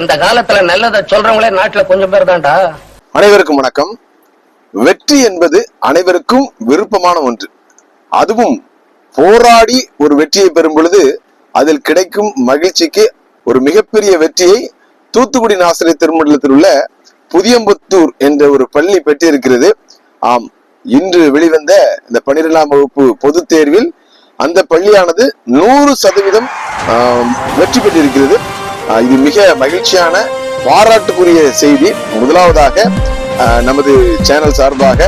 இந்த காலத்துல நல்லதை சொல்றவங்களே நாட்டுல கொஞ்சம் பேர் தான்டா. அனைவருக்கும் வணக்கம். வெற்றி என்பது அனைவருக்கும் விருப்பமான ஒன்று. அதுவும் போராடி ஒரு வெற்றியை பெறும் பொழுது அதில் கிடைக்கும் மகிழ்ச்சிக்கு ஒரு மிகப்பெரிய வெற்றியை தூத்துக்குடி நாசிரியர் திருமண்டலத்தில் உள்ள புதியம்புத்தூர் என்ற ஒரு பள்ளி பெற்றிருக்கிறது. ஆம் இன்று வெளிவந்த இந்த பனிரெண்டாம் வகுப்பு பொதுத் தேர்வில் அந்த பள்ளியானது நூறு சதவீதம் வெற்றி பெற்றிருக்கிறது. இது மிக மகிழ்ச்சியான பாராட்டுக்குரிய செய்தி. முதலாவதாக நமது சேனல் சார்பாக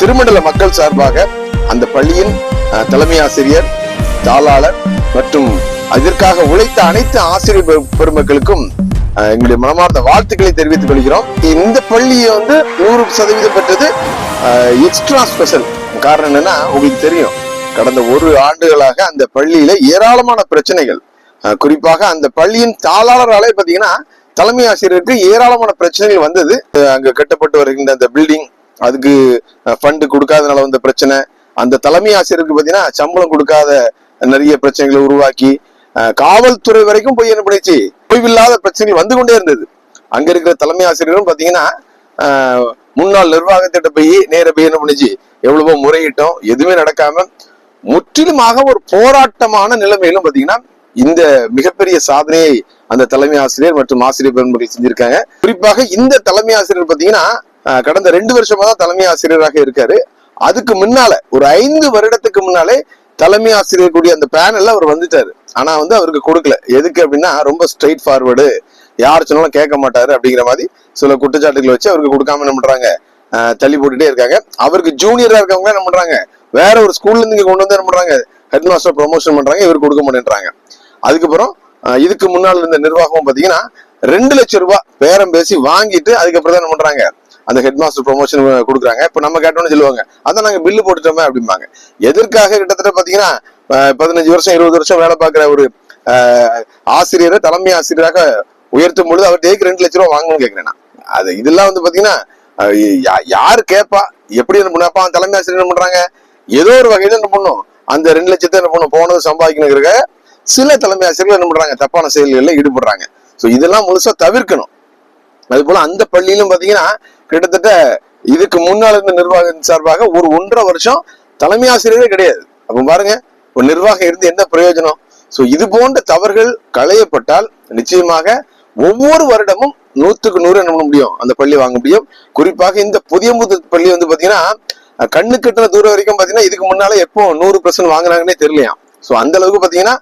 திருமண்டல மக்கள் சார்பாக அந்த பள்ளியின் தலைமை ஆசிரியர் தாளாளர் மற்றும் அதற்காக உழைத்த அனைத்து ஆசிரியர் பெருமக்களுக்கும் எங்களுடைய மனமார்ந்த வாழ்த்துக்களை தெரிவித்துக் கொள்கிறோம். இந்த பள்ளியை வந்து நூறு சதவீதம் பெற்றது எக்ஸ்ட்ரா ஸ்பெஷல் காரணம் என்னன்னா உங்களுக்கு தெரியும் கடந்த ஒரு ஆண்டுகளாக அந்த பள்ளியில ஏராளமான பிரச்சனைகள் குறிப்பாக அந்த பள்ளியின் தாளாளராலே பாத்தீங்கன்னா தலைமை ஆசிரியருக்கு ஏராளமான பிரச்சனைகள் வந்தது. அங்கே அங்க கட்டப்பட்டு வருகின்ற அந்த பில்டிங் அதுக்கு ஃபண்டு கொடுக்காதனால வந்த பிரச்சனை. அந்த தலைமை ஆசிரியருக்கு பாத்தீங்கன்னா சம்பளம் கொடுக்காத நிறைய பிரச்சனைகளை உருவாக்கி காவல்துறை வரைக்கும் போய் என்ன பண்ணிச்சு ஓய்வில்லாத பிரச்சனைகள் வந்து கொண்டே இருந்தது. அங்க இருக்கிற தலைமை ஆசிரியரும் பாத்தீங்கன்னா முன்னாள் நிர்வாகத்திட்ட போய் நேர போய் என்ன பண்ணுச்சு? எவ்வளவோ முறையிட்டோம். எதுவுமே நடக்காம முற்றிலுமாக ஒரு போராட்டமான நிலைமையிலும் பாத்தீங்கன்னா இந்த மிகப்பெரிய சாதனையை அந்த தலைமை ஆசிரியர் மற்றும் ஆசிரியர் பெருமக்கள் செஞ்சிருக்காங்க. குறிப்பாக இந்த தலைமை ஆசிரியர் பாத்தீங்கன்னா கடந்த ரெண்டு வருஷமா தான் தலைமை ஆசிரியராக இருக்காரு. அதுக்கு முன்னால ஒரு ஐந்து வருடத்துக்கு முன்னாலே தலைமை ஆசிரியர் கூடிய அந்த பேனல்ல அவர் வந்துட்டாரு. ஆனா வந்து அவருக்கு கொடுக்கல. எதுக்கு அப்படின்னா ரொம்ப ஸ்ட்ரைட் ஃபார்வர்டு யார் சொன்னாலும் கேட்க மாட்டாரு அப்படிங்கிற மாதிரி சில குற்றச்சாட்டுகளை வச்சு அவருக்கு கொடுக்காம என்ன பண்றாங்க தள்ளி போட்டுட்டே இருக்காங்க. அவருக்கு ஜூனியரா இருக்கவங்க என்ன பண்றாங்க வேற ஒரு ஸ்கூல்ல இருந்து கொண்டு வந்து என்ன பண்றாங்க ஹெட் மாஸ்டர் ப்ரொமோஷன் பண்றாங்க இவர் கொடுக்க மாட்டேன்றாங்க. அதுக்கப்புறம் இதுக்கு முன்னால் இருந்த நிர்வாகம் பாத்தீங்கன்னா ரெண்டு லட்சம் ரூபாய் பேரம் பேசி வாங்கிட்டு அதுக்கப்புறம் தான் என்ன பண்றாங்க? அந்த ஹெட் மாஸ்டர் ப்ரொமோஷன் கொடுக்குறாங்க. இப்ப நம்ம கேட்டோம்னு சொல்லுவாங்க. அதான் நாங்க பில்லு போட்டுட்டோமே அப்படிம்பாங்க. எதற்காக கிட்டத்தட்ட பாத்தீங்கன்னா பதினஞ்சு வருஷம் இருபது வருஷம் வேலை பார்க்குற ஒரு ஆசிரியரை தலைமை ஆசிரியராக உயர்த்தும் பொழுது அவர் டேக்கு ரெண்டு லட்ச ரூபா வாங்கணும்னு கேட்கிறேன் அது இதெல்லாம் வந்து பாத்தீங்கன்னா யா- யாரு கேட்பா? எப்படி என்ன பண்ணப்பா தலைமை ஆசிரியர் என்ன பண்றாங்க? ஏதோ ஒரு வகையில என்ன பண்ணும்? அந்த ரெண்டு லட்சத்தை என்ன பண்ணும்? போனது சம்பாதிக்கணுங்கிறக்க சில தலைமை ஆசிரியர்கள் என்ன பண்றாங்க? தப்பான செயல்களில் ஈடுபடுறாங்க. ஸோ இதெல்லாம் முழுசா தவிர்க்கணும். அது போல அந்த பள்ளியிலும் பாத்தீங்கன்னா கிட்டத்தட்ட இதுக்கு முன்னால் இருந்த நிர்வாகம் சார்பாக ஒரு ஒன்றரை வருஷம் தலைமை ஆசிரியரே கிடையாது. அப்போ பாருங்க ஒரு நிர்வாகம் இருந்து என்ன பிரயோஜனம்? சோ இது போன்ற தவறுகள் களையப்பட்டால் நிச்சயமாக ஒவ்வொரு வருடமும் நூத்துக்கு நூறு என்ன பண்ண முடியும்? அந்த பள்ளி வாங்க முடியும். குறிப்பாக இந்த புதிய பள்ளி வந்து பாத்தீங்கன்னா கண்ணு கட்டின தூரம் வரைக்கும் பாத்தீங்கன்னா இதுக்கு முன்னால எப்போ நூறு பர்சன்ட் வாங்குனாங்கன்னே தெரியலையாம். சோ அந்த அளவுக்கு பாத்தீங்கன்னா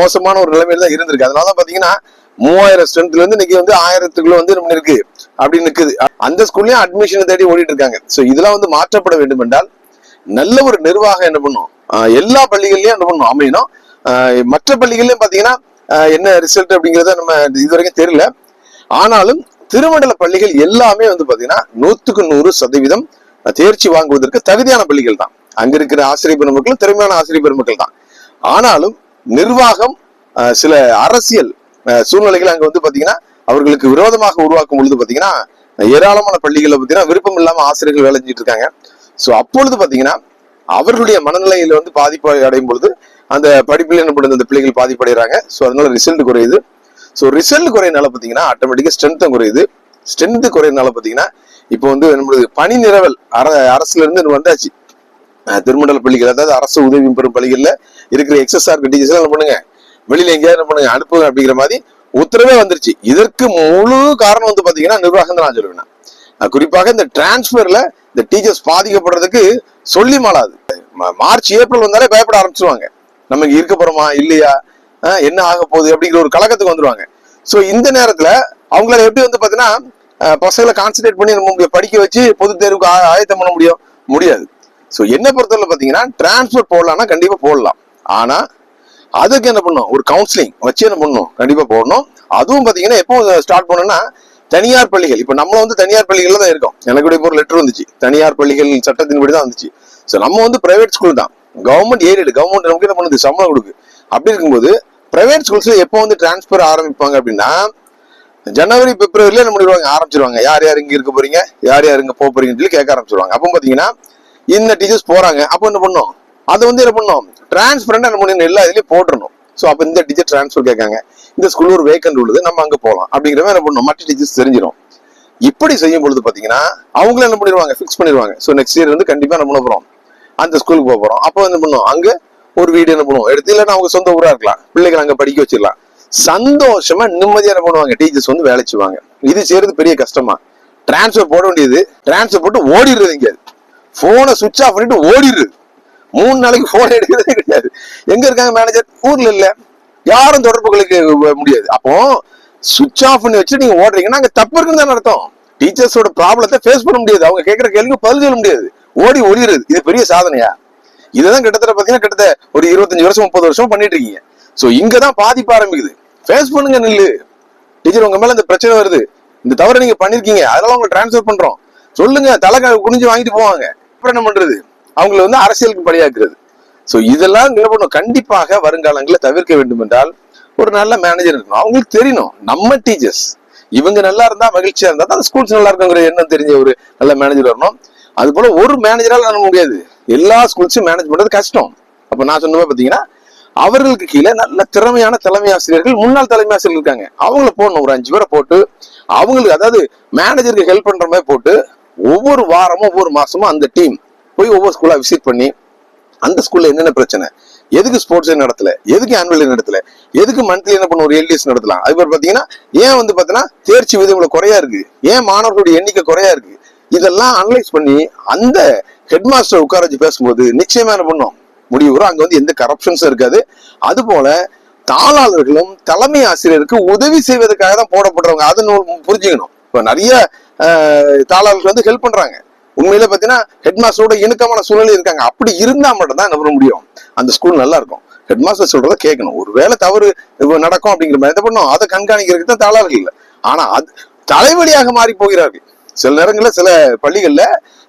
மோசமான ஒரு நிலைமையில தான் இருந்திருக்கு. அதனாலதான் பாத்தீங்கன்னா மூவாயிரம் ஸ்ட்ரென்த்ல இருந்து இன்னைக்கு வந்து ஆயிரத்துக்குள்ள வந்து நம்ம இருக்கு அப்படி நிக்குது. அந்த ஸ்கூல்லயும் அட்மிஷன் தேடி ஓடிட்டு இருக்காங்க. சோ இதெல்லாம் வந்து மாற்றப்பட வேண்டும் என்றால் நல்ல ஒரு நிர்வாகம் என்ன பண்ணும்? எல்லா பள்ளிகள்லயும் என்ன பண்ணும்? அமையணும். ஆஹ் மற்ற பள்ளிகள்லயும் பாத்தீங்கன்னா என்ன ரிசல்ட் அப்படிங்கறத நம்ம இது வரைக்கும் தெரியல. ஆனாலும் திருமண்டல பள்ளிகள் எல்லாமே வந்து பாத்தீங்கன்னா நூத்துக்கு நூறு சதவீதம் தேர்ச்சி வாங்குவதற்கு தகுதியான பள்ளிகள் தான். அங்க இருக்கிற ஆசிரியர் பெருமக்களும் திறமையான ஆசிரியர் பெருமக்கள் தான். ஆனாலும் நிர்வாகம் சில அரசியல் சூழ்நிலைகளை சூழ்நிலைகள் அங்க வந்து பாத்தீங்கன்னா அவர்களுக்கு விரோதமாக உருவாக்கும் பொழுது பாத்தீங்கன்னா ஏராளமான பள்ளிகள்ல பாத்தீங்கன்னா விருப்பம் இல்லாம ஆசிரியர்கள் வேலை செஞ்சுட்டு இருக்காங்க. சோ அப்பொழுது பாத்தீங்கன்னா அவர்களுடைய மனநிலையில வந்து பாதிப்பு அடையும் பொழுது அந்த படிப்பில் என்ன பண்ணுது அந்த பிள்ளைகள் பாதிப்படைகிறாங்க. சோ அதனால ரிசல்ட் குறையுது. சோ ரிசல்ட் குறையினால பாத்தீங்கன்னா ஆட்டோமேட்டிக்கா ஸ்ட்ரென்த்தும் குறையுது. ஸ்ட்ரென்த் குறையினால பாத்தீங்கன்னா இப்போ வந்து நம்மளுக்கு பணி நிறவல் அர அரசுல இருந்து வந்தாச்சு. திருமண்டல பள்ளிகள் அதாவது அரசு உதவி பெறும் பள்ளிகள்ல இருக்கிற எக்ஸ்எஸ்ஆர் டீச்சர்ஸ் என்ன பண்ணுங்க? வெளியில எங்கேயாவது என்ன பண்ணுங்க? அனுப்புங்க அப்படிங்கிற மாதிரி உத்தரவே வந்துருச்சு. இதற்கு முழு காரணம் வந்து பாத்தீங்கன்னா நிர்வாகம் தான் நான் சொல்லுவேன் குறிப்பாக இந்த டிரான்ஸ்பர்ல இந்த டீச்சர்ஸ் பாதிக்கப்படுறதுக்கு சொல்லி மாளாது. மார்ச் ஏப்ரல் வந்தாலே பயப்பட ஆரம்பிச்சிருவாங்க. நம்ம இங்க இருக்க போறோமா? இல்லையா? என்ன ஆக போகுது? அப்படிங்கிற ஒரு கலக்கத்துக்கு வந்துருவாங்க. ஸோ இந்த நேரத்துல அவங்களால எப்படி வந்து பாத்தீங்கன்னா பசங்களை கான்சென்ட்ரேட் பண்ணி நம்ம படிக்க வச்சு பொது தேர்வுக்கு ஆயத்தம் பண்ண முடியும்? முடியாது. ஸோ என்ன பொறுத்தவரை பாத்தீங்கன்னா டிரான்ஸ்பர் போடலாம்னா கண்டிப்பாக போடலாம். ஆனா அதுக்கு என்ன பண்ணும் ஒரு கவுன்சிலிங் வச்சு என்ன பண்ணணும்? கண்டிப்பா போடணும். அதுவும் பாத்தீங்கன்னா எப்போ ஸ்டார்ட் பண்ணணும்னா தனியார் பள்ளிகள். இப்போ நம்ம வந்து தனியார் பள்ளிகளில் தான் இருக்கோம். எனக்கு இப்போ ஒரு லெட்டர் வந்துச்சு. தனியார் பள்ளிகள் சட்டத்தின்படி தான் வந்துச்சு. ஸோ நம்ம வந்து பிரைவேட் ஸ்கூல் தான். கவர்மெண்ட் ஏரிடு கவர்மெண்ட் நமக்கு என்ன பண்ணுது? சம்பளம் கொடுக்கு. அப்படி இருக்கும்போது பிரைவேட் ஸ்கூல்ஸ்ல எப்போ வந்து டிரான்ஸ்ஃபர் ஆரம்பிப்பாங்க அப்படின்னா ஜனவரி பிப்ரவரியில என்ன பண்ணிடுவாங்க? ஆரம்பிச்சிருவாங்க. யார் யார் இங்க இருக்க போறீங்க? யார் யார் இங்கே போக போறீங்கன்னு சொல்லி கேட்க ஆரம்பிச்சிருவாங்க. அப்போ பாத்தீங்கன்னா இந்த டீச்சர்ஸ் போறாங்க. அப்போ என்ன பண்ணும்? அதை வந்து என்ன பண்ணும்? டிரான்ஸ்பரண்டா என்ன பண்ணணும்? எல்லா இதுலயும் போட்டுருணும் ஸோ அப்போ இந்த டீச்சர் டிரான்ஸ்ஃபர் கேட்காங்க. இந்த ஸ்கூல் ஒரு வேக்கண்ட் உள்ளது. நம்ம அங்கே போகலாம் அப்படிங்கிற மாதிரி என்ன பண்ணணும் மற்ற டீச்சர்ஸ் தெரிஞ்சிடும் இப்படி செய்யும் பொழுது பார்த்தீங்கன்னா அவங்களும் என்ன பண்ணிடுவாங்க? ஃபிக்ஸ் பண்ணிடுவாங்க. ஸோ நெக்ஸ்ட் இயர் வந்து கண்டிப்பாக என்ன பண்ண போகிறோம் அந்த ஸ்கூலுக்கு போக போறோம். அப்போ என்ன பண்ணுவோம் அங்கே ஒரு வீடு என்ன பண்ணுவோம் எடுத்து இல்லைன்னா அவங்க சொந்த ஊரா இருக்கலாம். பிள்ளைகள் அங்க படிக்க வச்சிடலாம். சந்தோஷமா நிம்மதியாக என்ன பண்ணுவாங்க? டீச்சர்ஸ் வந்து வேலை செய்வாங்க இது செய்யறது பெரிய கஷ்டமா. டிரான்ஸ்ஃபர் போட வேண்டியது. டிரான்ஸ்ஃபர் போட்டு ஓடிடுறது இங்கே. போனை சுவிட்ச் ஆஃப் பண்ணிட்டு ஓடிடு மூணு நாளைக்கு போன் எடுக்கிறதே கிடையாது. எங்க இருக்காங்க மேனேஜர் ஊர்ல இல்ல. யாரும் தொடர்பு கொள்ள முடியாது. அப்போ சுவிட்ச் ஆஃப் பண்ணி வச்சு நீங்க ஓடுறீங்கன்னா அங்க தப்பு இருக்குன்னு தானே அர்த்தம். டீச்சர்ஸோட ப்ராப்ளத்தை ஃபேஸ் பண்ண முடியாது. அவங்க கேட்குற கேள்விக்கு பதில் சொல்ல முடியாது. ஓடி ஒளியுறது இது பெரிய சாதனையா? இதுதான் கிட்டத்தட்ட பாத்தீங்கன்னா கிட்டத்தட்ட ஒரு இருபத்தஞ்சு வருஷம் முப்பது வருஷம் பண்ணிட்டு இருக்கீங்க. சோ இங்கதான் பாதிப்பு ஆரம்பிக்குது. ஃபேஸ் பண்ணுங்க நில்லு. டீச்சர் உங்க மேல இந்த பிரச்சனை வருது. இந்த தவறை நீங்க பண்ணிருக்கீங்க. அதெல்லாம் உங்களை டிரான்ஸ்ஃபர் பண்றோம். சொல்லுங்க. தலை குனிஞ்சு வாங்கிட்டு போவாங்க. அப்புறம் என்ன பண்றது. அவங்களை வந்து அரசியலுக்கு பணியாக்குறது ஸோ இதெல்லாம் என்ன பண்ணும் கண்டிப்பாக வருங்காலங்களில் தவிர்க்க வேண்டும் என்றால் ஒரு நல்ல மேனேஜர் இருக்கணும். அவங்களுக்கு தெரியணும். நம்ம டீச்சர்ஸ் இவங்க நல்லா இருந்தா மகிழ்ச்சியா இருந்தா தான் ஸ்கூல்ஸ் நல்லா இருக்குங்கிற எண்ணம் தெரிஞ்ச ஒரு நல்ல மேனேஜர் வரணும். அது போல ஒரு மேனேஜரால பண்ண முடியாது. எல்லா ஸ்கூல்ஸும் மேனேஜ் பண்றது கஷ்டம். அப்ப நான் சொன்ன பாத்தீங்கன்னா அவர்களுக்கு கீழே நல்ல திறமையான தலைமை ஆசிரியர்கள் முன்னாள் தலைமை ஆசிரியர்கள் இருக்காங்க. அவங்கள போடணும். ஒரு அஞ்சு பேரை போட்டு அவங்களுக்கு அதாவது மேனேஜருக்கு ஹெல்ப் பண்ற மாதிரி போட்டு ஒவ்வொரு வாரமும் ஒவ்வொரு மாசமும் அந்த டீம் போய் ஒவ்வொரு ஸ்கூலா விசிட் பண்ணி அந்த ஸ்கூல்ல என்னென்ன பிரச்சனை? எதுக்கு ஸ்போர்ட்ஸ் நடத்தல? எதுக்கு ஆனுவல் நடத்தல? எதுக்கு மந்த்லி என்ன பண்ணுவோம் ஒரு எல்டிஎஸ் நடத்தலாம். அது மாதிரி பாத்தீங்கன்னா ஏன் வந்து பாத்தீங்கன்னா தேர்ச்சி விகிதம் குறையா இருக்கு? ஏன் மாணவர்களுடைய எண்ணிக்கை குறையா இருக்கு? இதெல்லாம் அனலைஸ் பண்ணி அந்த ஹெட் மாஸ்டர் உட்கார வச்சு பேசும்போது நிச்சயமா என்ன பண்ணும்? முடிவு அங்க வந்து எந்த கரப்ஷன்ஸும் இருக்காது. அது போல தாளாளர்களும் தலைமை ஆசிரியருக்கு உதவி செய்வதற்காக தான் போடப்படுறவங்க. அதை நூல் புரிஞ்சுக்கணும். இப்போ நிறைய ஆஹ், தாளாளர்கள் வந்து ஹெல்ப் பண்றாங்க. உண்மையில பாத்தீங்கன்னா ஹெட் மாஸ்டரோட இணுக்கமான சூழ்நிலை இருக்காங்க. அப்படி இருந்தா மட்டும்தான் நம்ப என்ன பண்ண முடியும். அந்த ஸ்கூல் நல்லா இருக்கும். ஹெட் மாஸ்டர் சொல்றத கேட்கணும். ஒருவேளை தவறு நடக்கும் அப்படிங்கிற மாதிரி என்ன பண்ணும் அதை கண்காணிக்கிறதுக்கு தான் தாளாளர்கள் இல்லை. ஆனா அது தலைவலியாக மாறி போகிறார்கள். சில நேரங்களில் சில பள்ளிகள்ல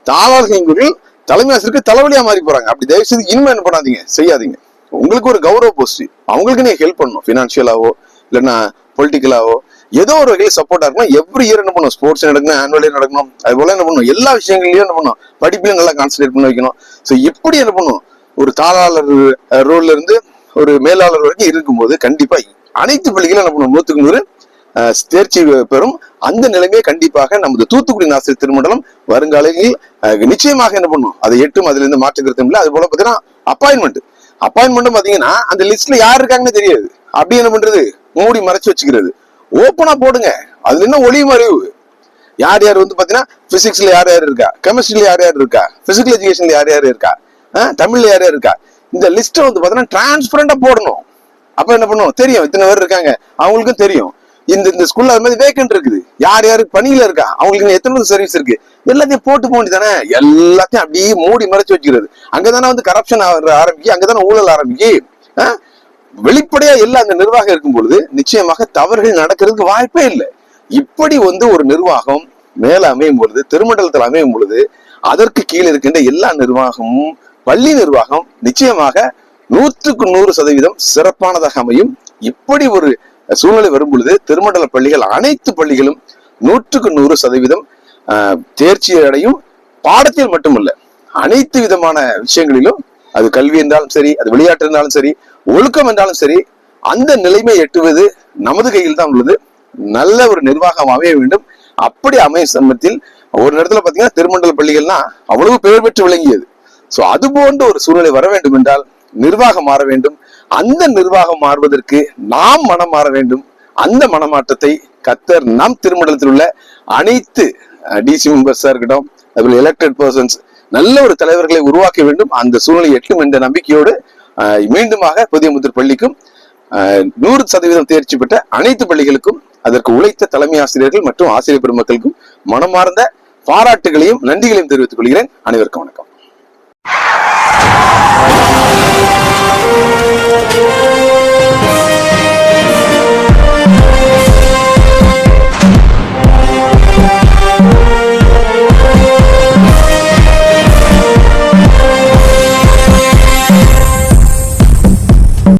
தாளாளர்கள் தலைமை ஆசிரியருக்கு தலைவலியா மாறி போறாங்க. அப்படி தயவு செய்து இனிமே என்ன பண்ணாதீங்க. செய்யாதீங்க. உங்களுக்கு ஒரு கௌரவ போஸ்ட் அவங்களுக்கு நீங்க ஹெல்ப் பண்ணணும். பினான்சியலாவோ இல்லைன்னா பொலிட்டிக்கலாவோ ஏதோ ஒரு வகையில் சப்போர்ட்டா இருக்கணும். எவ்ரி இயர் என்ன பண்ணும் ஸ்போர்ட்ஸ் நடக்கணும் ஆனுவல் இயர் நடக்கணும். அது போல என்ன பண்ணணும்? எல்லா விஷயங்களையும் என்ன பண்ணணும்? படிப்புலையும் நல்லா கான்சன்ட்ரேட் பண்ண வைக்கணும். ஸோ இப்படி என்ன பண்ணும் ஒரு தாளாளர் ரோல்ல இருந்து ஒரு மேலாளர் வரைக்கும் இருக்கும்போது கண்டிப்பா அனைத்து பள்ளிகளும் என்ன பண்ணும் நூத்துக்கு நூறு தேர்ச்சி பெறும். அந்த நிலைமையை கண்டிப்பாக நமது தூத்துக்குடி நாசிரியர் திருமண்டலம் வருங்காலங்களில் நிச்சயமாக என்ன பண்ணும் அதை எட்டும் அதுல இருந்து மாற்றுக்கிறது இல்லை. அது போல பார்த்தீங்கன்னா அப்பாயின்மெண்ட் அப்பாயின்மெண்ட்டும் பாத்தீங்கன்னா அந்த லிஸ்ட்ல யார் இருக்காங்கன்னு தெரியாது. அப்படி என்ன பண்றது? மூடி மறைச்சு வச்சுக்கிறது. ஓப்பனா போடுங்க. அதுல என்ன ஒளியும் மறைவு? யார் யார் வந்து பாத்தீங்கன்னா பிசிக்ஸ்ல யார் யார் இருக்கா? கெமிஸ்ட்ரியில யார் யார் இருக்கா? பிசிக்கல் எஜுகேஷன்ல யார் யார் இருக்கா? தமிழ்ல யார் யார் இருக்கா? இந்த லிஸ்ட்டை வந்து பாத்தீங்கன்னா டிரான்ஸ்பரண்டா போடணும். அப்ப என்ன பண்ணும்? தெரியும். இத்தனை பேர் இருக்காங்க. அவங்களுக்கும் தெரியும். இந்த இந்த ஸ்கூல்ல அது மாதிரி வேக்கன்ட் இருக்குது. யார் யாரு பணியில இருக்கா? அவங்களுக்கு எத்தனை சர்வீஸ் இருக்கு? எல்லாத்தையும் போட்டு போக வேண்டியதானே எல்லாத்தையும் அப்படியே மூடி மறைச்சு வச்சுக்கிறது. அங்கதானே வந்து கரப்ஷன் ஆரம்பிக்கு. அங்கதானே ஊழல் ஆரம்பிக்கு. வெளிப்படையா எல்லா அந்த நிர்வாகம் இருக்கும் பொழுது நிச்சயமாக தவறுகள் நடக்கிறதுக்கு வாய்ப்பே இல்லை. இப்படி வந்து ஒரு நிர்வாகம் மேல அமையும் பொழுது திருமண்டலத்தில் அமையும் பொழுது அதற்கு கீழே இருக்கின்ற எல்லா நிர்வாகமும் பள்ளி நிர்வாகம் நிச்சயமாக நூற்றுக்கு நூறு சதவீதம் சிறப்பானதாக அமையும். இப்படி ஒரு சூழ்நிலை வரும் பொழுது திருமண்டல பள்ளிகள் அனைத்து பள்ளிகளும் நூற்றுக்கு நூறு சதவீதம் தேர்ச்சி அடையும் பாடத்தில் மட்டுமல்ல அனைத்து விதமான விஷயங்களிலும் அது கல்வி என்றாலும் சரி அது விளையாட்டு இருந்தாலும் சரி ஒழுக்கம் என்றாலும் சரி அந்த நிலைமை எட்டுவது நமது கையில் தான் உள்ளது. நல்ல ஒரு நிர்வாகம் அமைய வேண்டும். அப்படி அமையும் சமயத்தில் ஒரு இடத்துல பார்த்தீங்கன்னா திருமண்டல பள்ளிகள்னா அவ்வளவு பெயர் பெற்று விளங்கியது. ஸோ அது போன்ற ஒரு சூழ்நிலை வர வேண்டும் என்றால் நிர்வாகம் மாற வேண்டும். அந்த நிர்வாகம் மாறுவதற்கு நாம் மனம் மாற வேண்டும். அந்த மனமாற்றத்தை கத்தர் நம் திருமண்டலத்தில் உள்ள அனைத்து டிசி மெம்பர்ஸாக இருக்கட்டும் அதுபோல் எலெக்டட் பர்சன்ஸ் நல்ல ஒரு தலைவர்களை உருவாக்க வேண்டும். அந்த சூழ்நிலை எட்டும் என்ற நம்பிக்கையோடு மீண்டுமாக புதிய முதிர் பள்ளிக்கும் நூறு சதவீதம் தேர்ச்சி பெற்ற அனைத்து பள்ளிகளுக்கும் அதற்கு உழைத்த தலைமை ஆசிரியர்கள் மற்றும் ஆசிரியர் பெருமக்களுக்கும் மனமார்ந்த பாராட்டுகளையும் நன்றிகளையும் தெரிவித்துக் கொள்கிறேன். அனைவருக்கும் வணக்கம்.